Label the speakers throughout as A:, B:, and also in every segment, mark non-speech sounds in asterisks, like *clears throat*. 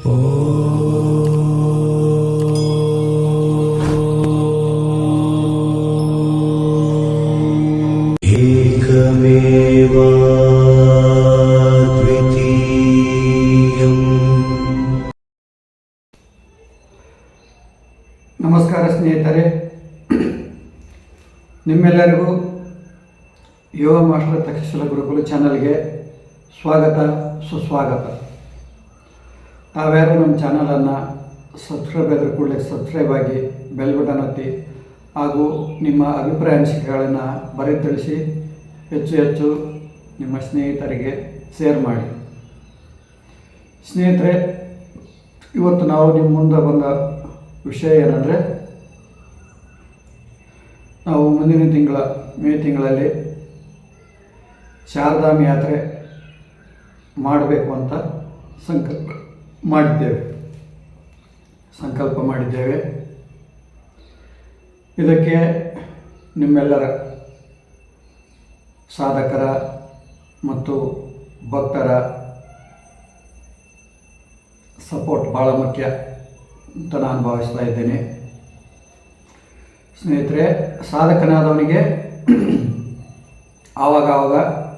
A: ನಮಸ್ಕಾರ ಸ್ನೇಹಿತರೆ. ನಿಮ್ಮೆಲ್ಲರಿಗೂ ಯೋಗ ಮಾಸ್ಟರ್ ತಕ್ಷಶಿಲ ಗುರುಕುಲ ಚಾನಲ್ಗೆ ಸ್ವಾಗತ ಸುಸ್ವಾಗತ. ತಾವ್ಯಾರು ನಮ್ಮ ಚಾನಲನ್ನು ಸಬ್ಸ್ಕ್ರೈಬ್ ಆದರೂ ಕೂಡಲೇ ಸಬ್ಸ್ಕ್ರೈಬ್ ಆಗಿ ಬೆಲ್ ಬಟನ್ ಒತ್ತಿ ಹಾಗೂ ನಿಮ್ಮ ಅಭಿಪ್ರಾಯ ಅನಿಸಿಕೆಗಳನ್ನು ಬರೆ ತಿಳಿಸಿ ಹೆಚ್ಚು ಹೆಚ್ಚು ನಿಮ್ಮ ಸ್ನೇಹಿತರಿಗೆ ಶೇರ್ ಮಾಡಿ. ಸ್ನೇಹಿತರೆ, ಇವತ್ತು ನಾವು ನಿಮ್ಮ ಮುಂದೆ ಬಂದ ವಿಷಯ ಏನಂದರೆ, ನಾವು ಮುಂದಿನ ತಿಂಗಳ, ಮೇ ತಿಂಗಳಲ್ಲಿ ಶಾರದಾಮ ಯಾತ್ರೆ ಮಾಡಬೇಕು ಅಂತ ಸಂಕಲ್ಪ. ಮಾಡಿದ್ದೇವೆ. ಸಂಕಲ್ಪ ಮಾಡಿದ್ದೇವೆ. ಇದಕ್ಕೆ ನಿಮ್ಮೆಲ್ಲರ ಸಾಧಕರ ಮತ್ತು ಭಕ್ತರ ಸಪೋರ್ಟ್ ಭಾಳ ಮುಖ್ಯ ಅಂತ ನಾನು ಭಾವಿಸ್ತಾ ಇದ್ದೇನೆ. ಸ್ನೇಹಿತರೆ, ಸಾಧಕನಾದವನಿಗೆ *clears throat* ಆವಾಗವಾಗ ಆವಾಗ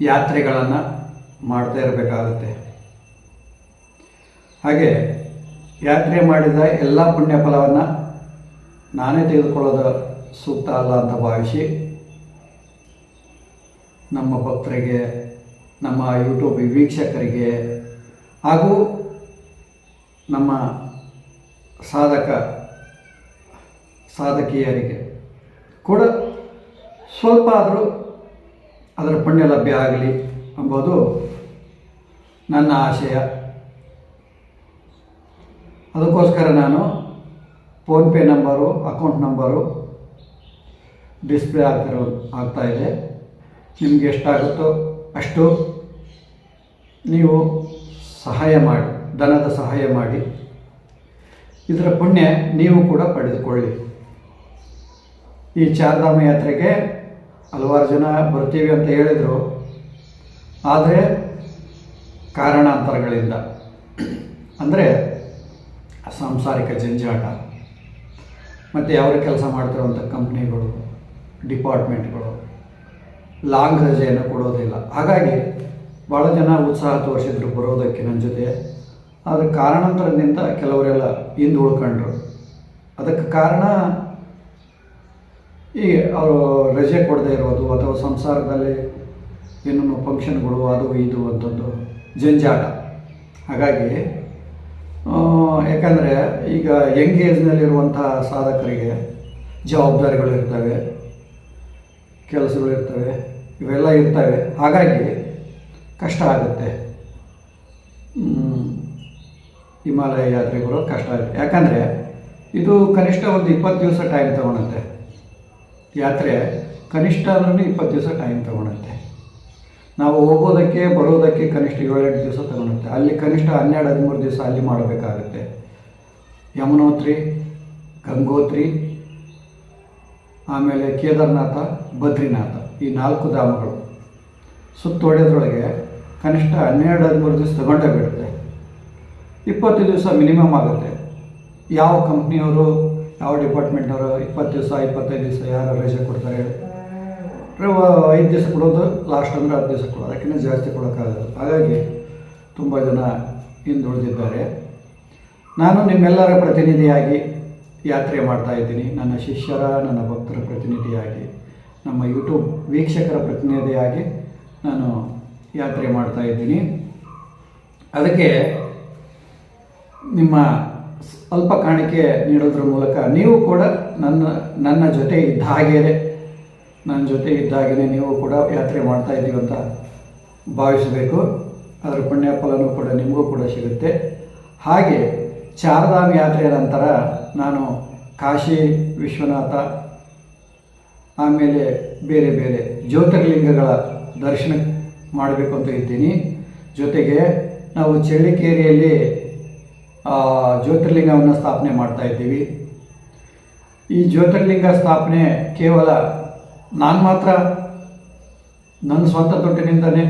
A: ಯಾತ್ರೆಗಳನ್ನು ಮಾಡ್ತಾ ಇರಬೇಕಾಗುತ್ತೆ. ಹಾಗೆ ಯಾತ್ರೆ ಮಾಡಿದ ಎಲ್ಲ ಪುಣ್ಯ ಫಲವನ್ನು ನಾನೇ ತೆಗೆದುಕೊಳ್ಳೋದು ಸೂಕ್ತ ಅಲ್ಲ ಅಂತ ಭಾವಿಸಿ ನಮ್ಮ ಭಕ್ತರಿಗೆ, ನಮ್ಮ ಯೂಟ್ಯೂಬ್ ವೀಕ್ಷಕರಿಗೆ ಹಾಗೂ ನಮ್ಮ ಸಾಧಕ, ಸಾಧಕಿಯರಿಗೆ ಕೂಡ ಸ್ವಲ್ಪ ಆದರೂ ಅದರ ಪುಣ್ಯ ಲಭ್ಯ ಆಗಲಿ ಎಂಬುದು ನನ್ನ ಆಶಯ. ಅದಕ್ಕೋಸ್ಕರ ನಾನು PhonePe number, account number display ಆಗ್ತಿರೋ ಆಗ್ತಾಯಿದೆ ನಿಮಗೆ ಎಷ್ಟಾಗುತ್ತೋ ಅಷ್ಟು ನೀವು ಸಹಾಯ ಮಾಡಿ, ಧನದ ಸಹಾಯ ಮಾಡಿ. ಇದರ ಪುಣ್ಯ ನೀವು ಕೂಡ ಪಡೆದುಕೊಳ್ಳಿ. ಈ ಚಾರ್ಧಾಮ ಯಾತ್ರೆಗೆ ಹಲವಾರು ಜನ ಬರ್ತೀವಿ ಅಂತ ಹೇಳಿದರು. ಆದರೆ ಕಾರಣಾಂತರಗಳಿಂದ. ಅಂದರೆ ಸಾಂಸಾರಿಕ ಜಂಜಾಟ. ಮತ್ತು ಯಾವ ಕೆಲಸ ಮಾಡ್ತಿರುವಂಥ ಕಂಪ್ನಿಗಳು, ಡಿಪಾರ್ಟ್ಮೆಂಟ್ಗಳು ಲಾಂಗ್ ರಜೆಯನ್ನು ಕೊಡೋದಿಲ್ಲ. ಹಾಗಾಗಿ ಭಾಳ ಜನ ಉತ್ಸಾಹ ತೋರಿಸಿದ್ರು ಬರೋದಕ್ಕೆ ನನ್ನ ಜೊತೆ. ಆದರೆ ಕಾರಣಾಂತರದಿಂದ ಕೆಲವರೆಲ್ಲ ಹಿಂದೆ ಉಳ್ಕೊಂಡ್ರು. ಅದಕ್ಕೆ ಕಾರಣ ಈ ಅವರು ರಜೆ ಕೊಡದೇ ಇರೋದು ಅಥವಾ ಸಂಸಾರದಲ್ಲಿ ಏನೇನೋ ಫಂಕ್ಷನ್ಗಳು ಅದು ಇದು ಅಂತಂದು ಜಂಜಾಟ. ಹಾಗಾಗಿ ಯಾಕಂದರೆ ಈಗ ಯಂಗ್ ಏಜ್ನಲ್ಲಿರುವಂಥ ಸಾಧಕರಿಗೆ ಜವಾಬ್ದಾರಿಗಳು ಇರ್ತವೆ, ಕೆಲಸಗಳು ಇರ್ತವೆ, ಇವೆಲ್ಲ ಇರ್ತವೆ. ಹಾಗಾಗಿ ಕಷ್ಟ ಆಗುತ್ತೆ. ಹಿಮಾಲಯ ಯಾತ್ರೆಗೆ ಕಷ್ಟ ಆಗುತ್ತೆ. ಯಾಕಂದರೆ ಇದು ಕನಿಷ್ಠ ಒಂದು ಇಪ್ಪತ್ತು ದಿವಸ ಟೈಮ್ ತೊಗೊಳುತ್ತೆ. ಯಾತ್ರೆ ಕನಿಷ್ಠ ಅಂದ್ರೂ ಇಪ್ಪತ್ತು ದಿವಸ ಟೈಮ್ ತೊಗೊಳುತ್ತೆ. ನಾವು ಹೋಗೋದಕ್ಕೆ, ಬರೋದಕ್ಕೆ ಕನಿಷ್ಠ ಏಳೆಂಟು ದಿವಸ ತಗೊಳುತ್ತೆ. ಅಲ್ಲಿ ಕನಿಷ್ಠ ಹನ್ನೆರಡು, ಹದಿಮೂರು ದಿವಸ ಅಲ್ಲಿ ಮಾಡಬೇಕಾಗುತ್ತೆ. ಯಮುನೋತ್ರಿ, ಗಂಗೋತ್ರಿ, ಆಮೇಲೆ ಕೇದಾರನಾಥ, ಬದ್ರಿನಾಥ, ಈ ನಾಲ್ಕು ಧಾಮಗಳು. ಸುತ್ತೊಡೆದ್ರೊಳಗೆ ಕನಿಷ್ಠ ಹನ್ನೆರಡು, ಹದಿಮೂರು ದಿವಸ ತಗೊಂಡೇ ಬಿಡುತ್ತೆ. ಇಪ್ಪತ್ತು ದಿವಸ ಮಿನಿಮಮ್ ಆಗುತ್ತೆ. ಯಾವ ಕಂಪ್ನಿಯವರು, ಯಾವ ಡಿಪಾರ್ಟ್ಮೆಂಟ್ನವರು ಇಪ್ಪತ್ತು ದಿವಸ, ಇಪ್ಪತ್ತೈದು ದಿವಸ ಯಾರು ರಜೆ ಕೊಡ್ತಾರೆ ಐದು ದಿವಸ ಕೊಡೋದು ಲಾಸ್ಟ್ ಅಂದರೆ ಹತ್ತು ದಿವಸ ಕೊಡೋದು. ಅದಕ್ಕಿಂತ ಜಾಸ್ತಿ ಕೊಡೋಕ್ಕಾಗಲ್ಲ. ಹಾಗಾಗಿ ತುಂಬ ಜನ ಹಿಂದುಳಿದಿದ್ದಾರೆ. ನಾನು ನಿಮ್ಮೆಲ್ಲರ ಪ್ರತಿನಿಧಿಯಾಗಿ ಯಾತ್ರೆ ಮಾಡ್ತಾ ಇದ್ದೀನಿ. ನನ್ನ ಶಿಷ್ಯರ, ನನ್ನ ಭಕ್ತರ ಪ್ರತಿನಿಧಿಯಾಗಿ, ನಮ್ಮ ಯೂಟ್ಯೂಬ್ ವೀಕ್ಷಕರ ಪ್ರತಿನಿಧಿಯಾಗಿ ನಾನು ಯಾತ್ರೆ ಮಾಡ್ತಾ ಇದ್ದೀನಿ. ಅದಕ್ಕೆ ನಿಮ್ಮ ಸ್ವಲ್ಪ ಕಾಣಿಕೆ ನೀಡೋದ್ರ ಮೂಲಕ ನೀವು ಕೂಡ ನನ್ನ ನನ್ನ ಜೊತೆ ಇದ್ದ ಹಾಗೇನೆ ನನ್ನ ಜೊತೆ ಇದ್ದಾಗಲೇ ನೀವು ಕೂಡ ಯಾತ್ರೆ ಮಾಡ್ತಾ ಇದ್ದೀವಿ ಅಂತ ಭಾವಿಸಬೇಕು. ಅದರ ಪುಣ್ಯ ಕೂಡ ನಿಮಗೂ ಕೂಡ ಸಿಗುತ್ತೆ. ಹಾಗೆ ಚಾರಧಾಮ ಯಾತ್ರೆಯ ನಂತರ ನಾನು ಕಾಶಿ, ವಿಶ್ವನಾಥ, ಆಮೇಲೆ ಬೇರೆ ಬೇರೆ ಜ್ಯೋತಿರ್ಲಿಂಗಗಳ ದರ್ಶನ ಮಾಡಬೇಕು ಅಂತ ಇದ್ದೀನಿ. ಜೊತೆಗೆ ನಾವು ಚಳ್ಳಿಕೇರಿಯಲ್ಲಿ ಜ್ಯೋತಿರ್ಲಿಂಗವನ್ನು ಸ್ಥಾಪನೆ ಮಾಡ್ತಾ ಇದ್ದೀವಿ. ಈ ಜ್ಯೋತಿರ್ಲಿಂಗ ಸ್ಥಾಪನೆ ಕೇವಲ ನಾನು ಮಾತ್ರ ನನ್ನ ಸ್ವಂತ ತೊಟ್ಟಿನಿಂದಲೇ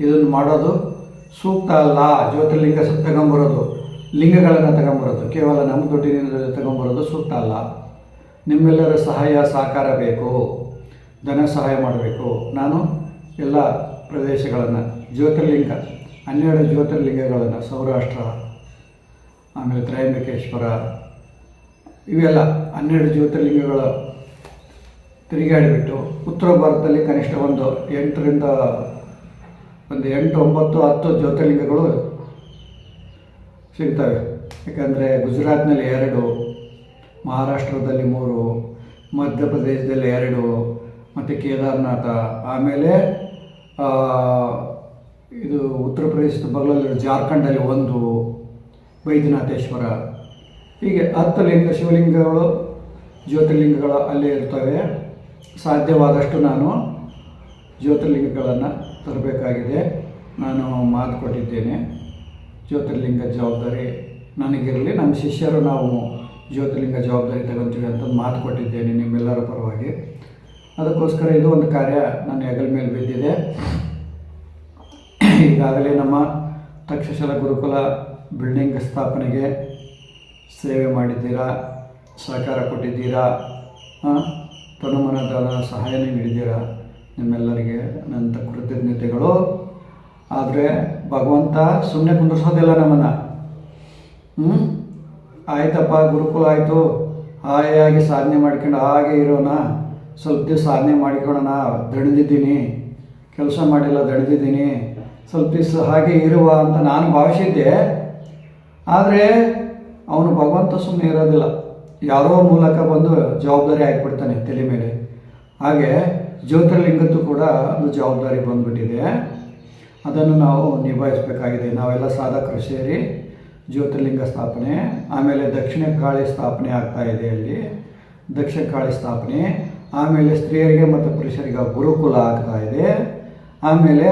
A: ಇದನ್ನು ಮಾಡೋದು. ಸೂಕ್ತ ಅಲ್ಲ. ಜ್ಯೋತಿರ್ಲಿಂಗ ತಗೊಂಬರೋದು. ಲಿಂಗಗಳನ್ನು ತಗೊಂಬರೋದು. ಕೇವಲ ನಮ್ಮ ದುಡ್ಡಿನಿಂದ ತಗೊಂಬರೋದು ಸೂಕ್ತ ಅಲ್ಲ. ನಿಮ್ಮೆಲ್ಲರ ಸಹಾಯ, ಸಹಕಾರ ಬೇಕು. ಧನ ಸಹಾಯ ಮಾಡಬೇಕು. ನಾನು ಎಲ್ಲ ಪ್ರದೇಶಗಳನ್ನು ಜ್ಯೋತಿರ್ಲಿಂಗ ಹನ್ನೆರಡು ಜ್ಯೋತಿರ್ಲಿಂಗಗಳನ್ನು ಸೌರಾಷ್ಟ್ರ, ಆಮೇಲೆ ತ್ರಯಂಬಕೇಶ್ವರ, ಇವೆಲ್ಲ ಹನ್ನೆರಡು ಜ್ಯೋತಿರ್ಲಿಂಗಗಳ ತಿರುಗಾಡಿಬಿಟ್ಟು ಉತ್ತರ ಭಾರತದಲ್ಲಿ ಕನಿಷ್ಠ ಒಂದು ಎಂಟರಿಂದ ಒಂದು ಎಂಟು, ಒಂಬತ್ತು, ಹತ್ತು ಜ್ಯೋತಿರ್ಲಿಂಗಗಳು ಸಿಗ್ತವೆ. ಯಾಕಂದರೆ ಗುಜರಾತ್ನಲ್ಲಿ ಎರಡು, ಮಹಾರಾಷ್ಟ್ರದಲ್ಲಿ ಮೂರು, ಮಧ್ಯಪ್ರದೇಶದಲ್ಲಿ ಎರಡು, ಮತ್ತು ಕೇದಾರನಾಥ. ಆಮೇಲೆ ಇದು ಉತ್ತರ ಪ್ರದೇಶದ ಬಗ್ಲಲ್ಲಿರೋ ಜಾರ್ಖಂಡಲ್ಲಿ ಒಂದು, ವೈದ್ಯನಾಥೇಶ್ವರ. ಹೀಗೆ ಹತ್ತು ಲಿಂಗ, ಶಿವಲಿಂಗಗಳು, ಜ್ಯೋತಿರ್ಲಿಂಗಗಳು ಅಲ್ಲೇ ಇರ್ತವೆ. ಸಾಧ್ಯವಾದಷ್ಟು ನಾನು ಜ್ಯೋತಿರ್ಲಿಂಗಗಳನ್ನು ತರಬೇಕಾಗಿದೆ. ನಾನು ಮಾತು ಕೊಟ್ಟಿದ್ದೇನೆ. ಜ್ಯೋತಿರ್ಲಿಂಗ ಜವಾಬ್ದಾರಿ ನನಗಿರಲಿ. ನಮ್ಮ ಶಿಷ್ಯರು ನಾವು ಜ್ಯೋತಿರ್ಲಿಂಗ ಜವಾಬ್ದಾರಿ ತಗೊತೀವಿ ಅಂತ ಮಾತು ಕೊಟ್ಟಿದ್ದೇನೆ ನಿಮ್ಮೆಲ್ಲರ ಪರವಾಗಿ. ಅದಕ್ಕೋಸ್ಕರ ಇದು ಒಂದು ಕಾರ್ಯ ನನ್ನ ಹೆಗಲ ಮೇಲೆ ಬಿದ್ದಿದೆ. ಈಗಾಗಲೇ ನಮ್ಮ ತಕ್ಷಶಲ ಗುರುಕುಲ ಬಿಲ್ಡಿಂಗ್ ಸ್ಥಾಪನೆಗೆ ಸೇವೆ ಮಾಡಿದ್ದೀರಾ? ಸಹಕಾರ ಕೊಟ್ಟಿದ್ದೀರಾ? ಆ, ಸಹಾಯ ಸಹಾಯನ ನೀಡಿದ್ದೀರಾ? ನಿಮ್ಮೆಲ್ಲರಿಗೆ ನನ್ನ ಕೃತಜ್ಞತೆಗಳು. ಆದರೆ ಭಗವಂತ ಸುಮ್ಮನೆ ಕುಂದರ್ಸೋದಿಲ್ಲ ನಮ್ಮನ್ನು. ಹ್ಞೂ ಆಯ್ತಪ್ಪ ಗುರುಕುಲ ಆಯಿತು. ಹಾಯಾಗಿ ಸಾಧನೆ ಮಾಡ್ಕೊಂಡು ಹಾಗೆ ಇರೋಣ. ಸ್ವಲ್ಪ ದಿವಸ ಸಾಧನೆ ಮಾಡಿಕೊಳ್ಳೋಣ. ದಣಿದಿದ್ದೀನಿ. ಕೆಲಸ ಮಾಡಿಲ್ಲ ದಣಿದಿದ್ದೀನಿ. ಸ್ವಲ್ಪ ದಿವಸ ಹಾಗೆ ಇರುವ ಅಂತ ನಾನು ಭಾವಿಸಿದ್ದೆ. ಆದರೆ ಅವನು ಭಗವಂತ ಸುಮ್ಮನೆ ಇರೋದಿಲ್ಲ. ಯಾರೋ ಮೂಲಕ ಬಂದು ಜವಾಬ್ದಾರಿ ಆಗಿಬಿಡ್ತಾನೆ ತಲೆ ಮೇಲೆ. ಹಾಗೆ ಜ್ಯೋತಿರ್ಲಿಂಗದ್ದು ಕೂಡ ಒಂದು ಜವಾಬ್ದಾರಿ ಬಂದುಬಿಟ್ಟಿದೆ. ಅದನ್ನು ನಾವು ನಿಭಾಯಿಸಬೇಕಾಗಿದೆ. ನಾವೆಲ್ಲ ಸಾಧಕರು ಸೇರಿ ಜ್ಯೋತಿರ್ಲಿಂಗ ಸ್ಥಾಪನೆ, ಆಮೇಲೆ ದಕ್ಷಿಣ ಕಾಳಿ ಸ್ಥಾಪನೆ ಆಗ್ತಾ ಇದೆ ಅಲ್ಲಿ. ದಕ್ಷಿಣ ಕಾಳಿ ಸ್ಥಾಪನೆ, ಆಮೇಲೆ ಸ್ತ್ರೀಯರಿಗೆ ಮತ್ತು ಪುರುಷರಿಗೆ ಗುರುಕುಲ ಆಗ್ತಾ ಇದೆ. ಆಮೇಲೆ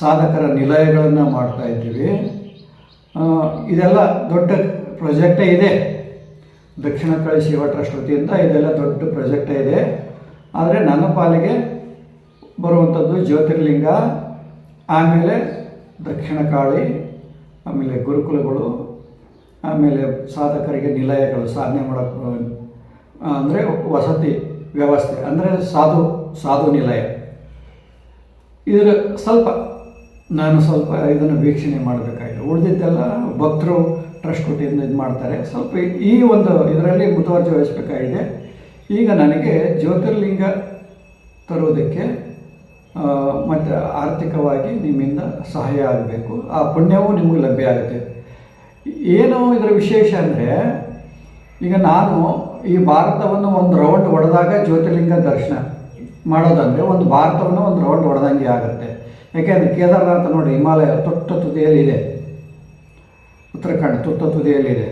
A: ಸಾಧಕರ ನಿಲಯಗಳನ್ನು ಮಾಡ್ತಾ ಇದ್ದೀವಿ. ಇದೆಲ್ಲ ದೊಡ್ಡ ಪ್ರಾಜೆಕ್ಟೇ ಇದೆ. ದಕ್ಷಿಣ ಕಾಳಿ ಸೇವಾ ಟ್ರಸ್ಟ್ ವತಿಯಿಂದ ಇದೆಲ್ಲ ದೊಡ್ಡ ಪ್ರಾಜೆಕ್ಟೇ ಇದೆ. ಆದರೆ ನನ್ನ ಪಾಲಿಗೆ ಬರುವಂಥದ್ದು ಜ್ಯೋತಿರ್ಲಿಂಗ, ಆಮೇಲೆ ದಕ್ಷಿಣ ಕಾಳಿ, ಆಮೇಲೆ ಗುರುಕುಲಗಳು, ಆಮೇಲೆ ಸಾಧಕರಿಗೆ ನಿಲಯಗಳು, ಸಾಧನೆ ಮಾಡೋಕ್ಕೆ ಅಂದರೆ ವಸತಿ ವ್ಯವಸ್ಥೆ, ಅಂದರೆ ಸಾಧು ಸಾಧು ನಿಲಯ. ಇದರ ಸ್ವಲ್ಪ, ನಾನು ಸ್ವಲ್ಪ ಇದನ್ನು ವೀಕ್ಷಣೆ ಮಾಡಬೇಕಾಗಿದೆ. ಉಳಿದಿದ್ದೆಲ್ಲ ಭಕ್ತರು ಟ್ರಸ್ಟ್ ವತಿಯಿಂದ ಇದು ಮಾಡ್ತಾರೆ. ಸ್ವಲ್ಪ ಈ ಒಂದು ಇದರಲ್ಲಿ ಮುತುವರ್ಜಿ ವಹಿಸಬೇಕಾಗಿದೆ ಈಗ ನನಗೆ ಜ್ಯೋತಿರ್ಲಿಂಗ ತರುವುದಕ್ಕೆ ಮತ್ತು ಆರ್ಥಿಕವಾಗಿ ನಿಮ್ಮಿಂದ ಸಹಾಯ ಆಗಬೇಕು. ಆ ಪುಣ್ಯವೂ ನಿಮಗೆ ಲಭ್ಯ ಆಗುತ್ತೆ. ಏನು ಇದರ ವಿಶೇಷ ಅಂದರೆ, ಈಗ ನಾನು ಈ ಭಾರತವನ್ನು ಒಂದು ರೌಂಡ್ ಹೊಡೆದಾಗ ಜ್ಯೋತಿರ್ಲಿಂಗ ದರ್ಶನ ಮಾಡೋದಂದರೆ ಒಂದು ಭಾರತವನ್ನು ಒಂದು ರೌಂಡ್ ಹೊಡೆದಂಗೆ ಆಗುತ್ತೆ. ಯಾಕೆಂದರೆ ಕೇದಾರನಾಥ ನೋಡಿ ಹಿಮಾಲಯ ತೊಟ್ಟ ತುದಿಯಲ್ಲಿದೆ. ಉತ್ತರಾಖಂಡ್ ತುತ್ತ ತುದಿಯಲ್ಲಿದೆ.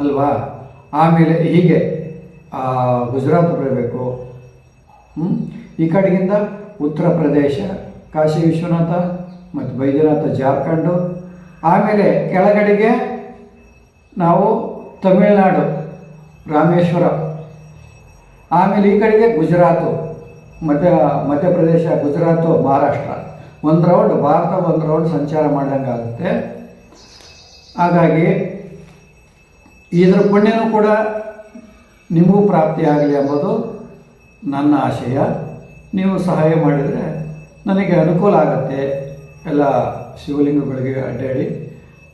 A: ಅಲ್ವಾ? ಆಮೇಲೆ ಹೀಗೆ ಗುಜರಾತ್ ಬರಬೇಕು? ಈ ಕಡೆಗಿಂದ ಉತ್ತರ ಪ್ರದೇಶ, ಕಾಶಿ ವಿಶ್ವನಾಥ ಮತ್ತು ಬೈದ್ಯನಾಥ ಜಾರ್ಖಂಡು. ಆಮೇಲೆ ಕೆಳಗಡೆಗೆ ನಾವು ತಮಿಳುನಾಡು, ರಾಮೇಶ್ವರ. ಆಮೇಲೆ ಈ ಕಡೆಗೆ ಗುಜರಾತು, ಮಧ್ಯ, ಮಧ್ಯಪ್ರದೇಶ, ಗುಜರಾತು, ಮಹಾರಾಷ್ಟ್ರ. ಒಂದು ರೌಂಡ್ ಭಾರತ ಒಂದು ರೌಂಡ್ ಸಂಚಾರ ಮಾಡ್ದಂಗೆ ಆಗುತ್ತೆ ಹಾಗಾಗಿ ಇದರ ಪುಣ್ಯನೂ ಕೂಡ ನಿಮಗೂ ಪ್ರಾಪ್ತಿಯಾಗಲಿ ಎಂಬುದು ನನ್ನ ಆಶಯ. ನೀವು ಸಹಾಯ ಮಾಡಿದರೆ ನನಗೆ ಅನುಕೂಲ ಆಗುತ್ತೆ. ಎಲ್ಲ ಶಿವಲಿಂಗಗಳಿಗೆ ಅಡ್ಡಾಡಿ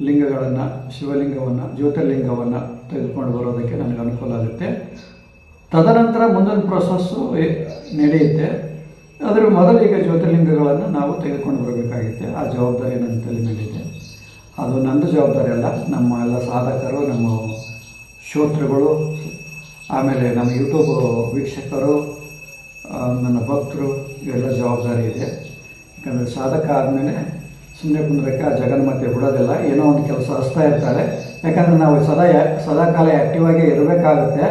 A: ಲಿಂಗಗಳನ್ನು, ಶಿವಲಿಂಗವನ್ನು, ಜ್ಯೋತಿರ್ಲಿಂಗವನ್ನು ತೆಗೆದುಕೊಂಡು ಬರೋದಕ್ಕೆ ನನಗೆ ಅನುಕೂಲ ಆಗುತ್ತೆ. ತದನಂತರ ಮುಂದಿನ ಪ್ರೊಸೆಸ್ಸು ನಡೆಯುತ್ತೆ. ಅದರ ಮೊದಲಿಗೆ ಜ್ಯೋತಿರ್ಲಿಂಗಗಳನ್ನು ನಾವು ತೆಗೆದುಕೊಂಡು ಬರಬೇಕಾಗುತ್ತೆ. ಆ ಜವಾಬ್ದಾರಿ ನನ್ನ ತಲೆ ಮೇಲಿದೆ ಅದು ನಂದು ಜವಾಬ್ದಾರಿ ಅಲ್ಲ. ನಮ್ಮ ಎಲ್ಲ ಸಾಧಕರು, ನಮ್ಮ ಶ್ರೋತೃಗಳು, ಆಮೇಲೆ ನಮ್ಮ ಯೂಟ್ಯೂಬ್ ವೀಕ್ಷಕರು ನನ್ನ ಭಕ್ತರು, ಇವೆಲ್ಲ ಜವಾಬ್ದಾರಿ ಇದೆ. ಯಾಕಂದರೆ ಸಾಧಕ ಆದಮೇಲೆ ಸುಮ್ಮನೆ ಕುಂದ್ರಕ್ಕೆ ಆ ಜಗನ್ಮಾತೆ ಬಿಡೋದಿಲ್ಲ. ಏನೋ ಒಂದು ಕೆಲಸ ಹಚ್ತಾ ಇರ್ತಾಳೆ. ಯಾಕಂದರೆ ನಾವು ಸದಾ ಸದಾ ಸದಾಕಾಲ ಆ್ಯಕ್ಟಿವ್ ಆಗಿ ಇರಬೇಕಾಗುತ್ತೆ.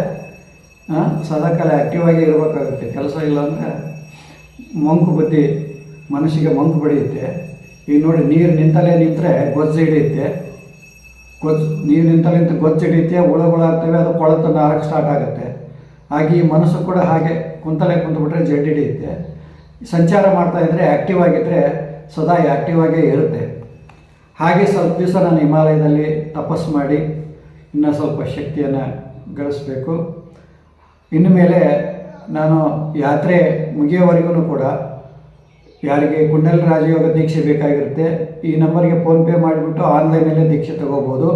A: ಸದಾಕಾಲ ಆ್ಯಕ್ಟಿವ್ ಆಗಿ ಇರಬೇಕಾಗುತ್ತೆ. ಕೆಲಸ ಇಲ್ಲ ಅಂದರೆ ಮಂಕು ಬುದ್ಧಿ ಮನಸ್ಸಿಗೆ ಮಂಕು ಬಡಿಯುತ್ತೆ. ಈಗ ನೋಡಿ, ನೀರು ನಿಂತಲೇ ನಿಂತರೆ ಗೊಜ್ಜು ಹಿಡಿಯುತ್ತೆ. ಗೊಜ್ಜು, ನೀರು ನಿಂತಲೇ ನಿಂತು ಗೊಜ್ಜು ಹಿಡಿಯುತ್ತೆ ಹುಳಗಳಾಗ್ತವೆ ಅದು ಕೊಳತನ ಹಾಕಕ್ಕೆ ಸ್ಟಾರ್ಟ್ ಆಗುತ್ತೆ. ಹಾಗೆ ಈ ಮನಸ್ಸು ಕೂಡ ಹಾಗೆ ಕುಂತಲೇ ಕುಂತ್ಬಿಟ್ರೆ ಜಡ್ ಹಿಡಿಯುತ್ತೆ. ಸಂಚಾರ ಮಾಡ್ತಾ ಇದ್ದರೆ ಆ್ಯಕ್ಟಿವ್ ಆಗಿದ್ದರೆ ಸದಾ ಆ್ಯಕ್ಟಿವ್ ಆಗೇ ಇರುತ್ತೆ. ಹಾಗೆ ಸ್ವಲ್ಪ ದಿವಸ ನಾನು ಹಿಮಾಲಯದಲ್ಲಿ ತಪಸ್ಸು ಮಾಡಿ, ಇನ್ನೂ ಸ್ವಲ್ಪ ಶಕ್ತಿಯನ್ನು ಗಳಿಸ್ಬೇಕು. ಇನ್ನು ಮೇಲೆ ನಾನು ಯಾತ್ರೆ ಮುಗಿಯೋವರೆಗೂ ಕೂಡ ಯಾರಿಗೆ ಕುಂಡಲ್ ರಾಜಯೋಗ ದೀಕ್ಷೆ ಬೇಕಾಗಿರುತ್ತೆ, ಈ ನಂಬರ್ಗೆ ಫೋನ್ಪೇ ಮಾಡಿಬಿಟ್ಟು ಆನ್ಲೈನಲ್ಲೇ ದೀಕ್ಷೆ ತಗೋಬೋದು.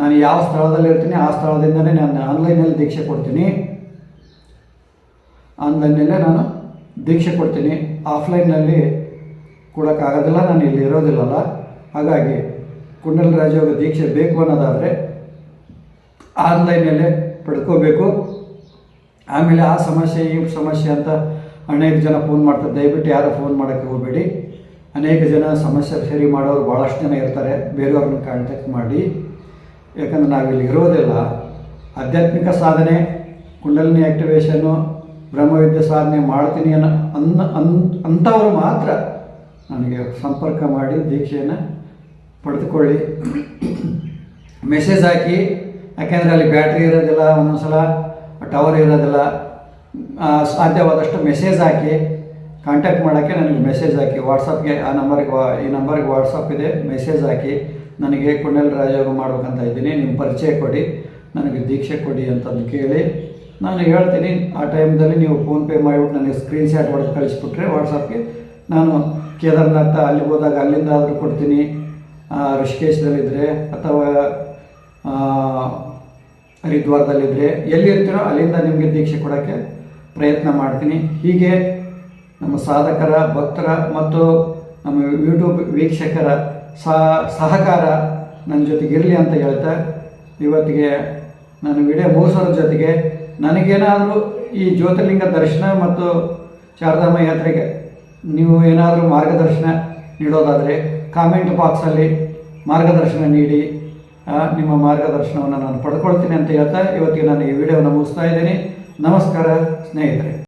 A: ನಾನು ಯಾವ ಸ್ಥಳದಲ್ಲಿ ಇರ್ತೀನಿ, ಆ ಸ್ಥಳದಿಂದನೇ ನಾನು ಆನ್ಲೈನಲ್ಲಿ ದೀಕ್ಷೆ ಕೊಡ್ತೀನಿ. ಆನ್ಲೈನಲ್ಲೇ ನಾನು ದೀಕ್ಷೆ ಕೊಡ್ತೀನಿ. ಆಫ್ಲೈನ್ನಲ್ಲಿ ಕೊಡೋಕ್ಕಾಗೋದಿಲ್ಲ, ನಾನು ಇಲ್ಲಿ ಇರೋದಿಲ್ಲಲ್ಲ. ಹಾಗಾಗಿ ಕುಂಡಲ್ ರಾಜಯೋಗ ದೀಕ್ಷೆ ಬೇಕು ಅನ್ನೋದಾದರೆ ಆನ್ಲೈನಲ್ಲೇ ಪಡ್ಕೋಬೇಕು. ಆಮೇಲೆ ಆ ಸಮಸ್ಯೆ, ಈ ಸಮಸ್ಯೆ ಅಂತ ಅನೇಕ ಜನ ಫೋನ್ ಮಾಡ್ತಾರೆ. ದಯವಿಟ್ಟು ಯಾರು ಫೋನ್ ಮಾಡೋಕ್ಕೆ ಹೋಗಬೇಡಿ. ಅನೇಕ ಜನ ಸಮಸ್ಯೆ ಸರಿ ಮಾಡೋರು ಭಾಳಷ್ಟು ಜನ ಇರ್ತಾರೆ. ಬೇರೆಯವ್ರನ್ನ ಕಾಂಟ್ಯಾಕ್ಟ್ ಮಾಡಿ. ಯಾಕಂದ್ರೆ ನಾವಿಲ್ಲಿ ಇರೋದಿಲ್ಲ. ಆಧ್ಯಾತ್ಮಿಕ ಸಾಧನೆ ಕುಂಡಲಿನಿ ಆ್ಯಕ್ಟಿವೇಶನ್ನು ಬ್ರಹ್ಮವಿದ್ಯೆ ಸಾಧನೆ ಮಾಡ್ತೀನಿ ಅನ್ನೋ, ಅನ್ನ, ಅನ್ ಅಂಥವರು ಮಾತ್ರ ನನಗೆ ಸಂಪರ್ಕ ಮಾಡಿ ದೀಕ್ಷೆಯನ್ನು ಪಡೆದುಕೊಳ್ಳಿ. *coughs* ಮೆಸೇಜ್ ಹಾಕಿ. ಯಾಕೆಂದರೆ ಅಲ್ಲಿ ಬ್ಯಾಟ್ರಿ ಇರೋದಿಲ್ಲ ಒಂದೊಂದು ಸಲ ಟವರ್ ಇರೋದಿಲ್ಲ. ಸಾಧ್ಯವಾದಷ್ಟು ಮೆಸೇಜ್ ಹಾಕಿ ಕಾಂಟ್ಯಾಕ್ಟ್ ಮಾಡೋಕ್ಕೆ ನನಗೆ ಮೆಸೇಜ್ ಹಾಕಿ ವಾಟ್ಸಪ್ಗೆ ಆ ನಂಬರ್ಗೆ ವಾ, ಈ ನಂಬರ್ಗೆ ವಾಟ್ಸಪ್ ಇದೆ ಮೆಸೇಜ್ ಹಾಕಿ, ನನಗೆ ಕುಂಡಲ್ ರಾಜಯೋಗ ಮಾಡ್ಬೇಕಂತ ಇದ್ದೀನಿ ನಿಮ್ಮ ಪರಿಚಯ ಕೊಡಿ, ನನಗೆ ದೀಕ್ಷೆ ಕೊಡಿ ಅಂತಂದು ಕೇಳಿ, ನಾನು ಹೇಳ್ತೀನಿ, ಆ ಟೈಮ್ದಲ್ಲಿ ನೀವು ಫೋನ್ಪೇ ಮಾಡಿಬಿಟ್ಟು ನನಗೆ ಸ್ಕ್ರೀನ್ ಶಾಟ್ ಹೊಡೆದು ಕಳಿಸ್ಬಿಟ್ರೆ ವಾಟ್ಸಪ್ಗೆ ನಾನು ಕೇದಾರ್ನಾಥ ಅಲ್ಲಿ ಹೋದಾಗ ಅಲ್ಲಿಂದ ಆದರೂ ಕೊಡ್ತೀನಿ ಋಷಿಕೇಶದಲ್ಲಿದ್ದರೆ ಅಥವಾ ಹರಿದ್ವಾರದಲ್ಲಿದ್ದರೆ ಎಲ್ಲಿರ್ತೀರೋ ಅಲ್ಲಿಂದ ನಿಮಗೆ ದೀಕ್ಷೆ ಕೊಡೋಕ್ಕೆ ಪ್ರಯತ್ನ ಮಾಡ್ತೀನಿ. ಹೀಗೆ ನಮ್ಮ ಸಾಧಕರ, ಭಕ್ತರ ಮತ್ತು ನಮ್ಮ ಯೂಟ್ಯೂಬ್ ವೀಕ್ಷಕರ ಸಹ, ಸಹಕಾರ ನನ್ನ ಜೊತೆಗೆ ಇರಲಿ ಅಂತ ಹೇಳ್ತಾ, ಇವತ್ತಿಗೆ ನಾನು ವಿಡಿಯೋ ಮುಗಿಸೋದ್ರ ಜೊತೆಗೆ ನನಗೇನಾದರೂ ಈ ಜ್ಯೋತಿರ್ಲಿಂಗ ದರ್ಶನ ಮತ್ತು ಶಾರದಾಮ ಯಾತ್ರೆಗೆ ನೀವು ಏನಾದರೂ ಮಾರ್ಗದರ್ಶನ ನೀಡೋದಾದರೆ ಕಾಮೆಂಟ್ ಬಾಕ್ಸಲ್ಲಿ ಮಾರ್ಗದರ್ಶನ ನೀಡಿ ನಿಮ್ಮ ಮಾರ್ಗದರ್ಶನವನ್ನು ನಾನು ಪಡ್ಕೊಳ್ತೀನಿ ಅಂತ ಹೇಳ್ತಾ, ಇವತ್ತಿಗೆ ನಾನು ಈ ವಿಡಿಯೋವನ್ನು ಮುಗಿಸ್ತಾ ಇದ್ದೀನಿ. ನಮಸ್ಕಾರ ಸ್ನೇಹಿತರೆ.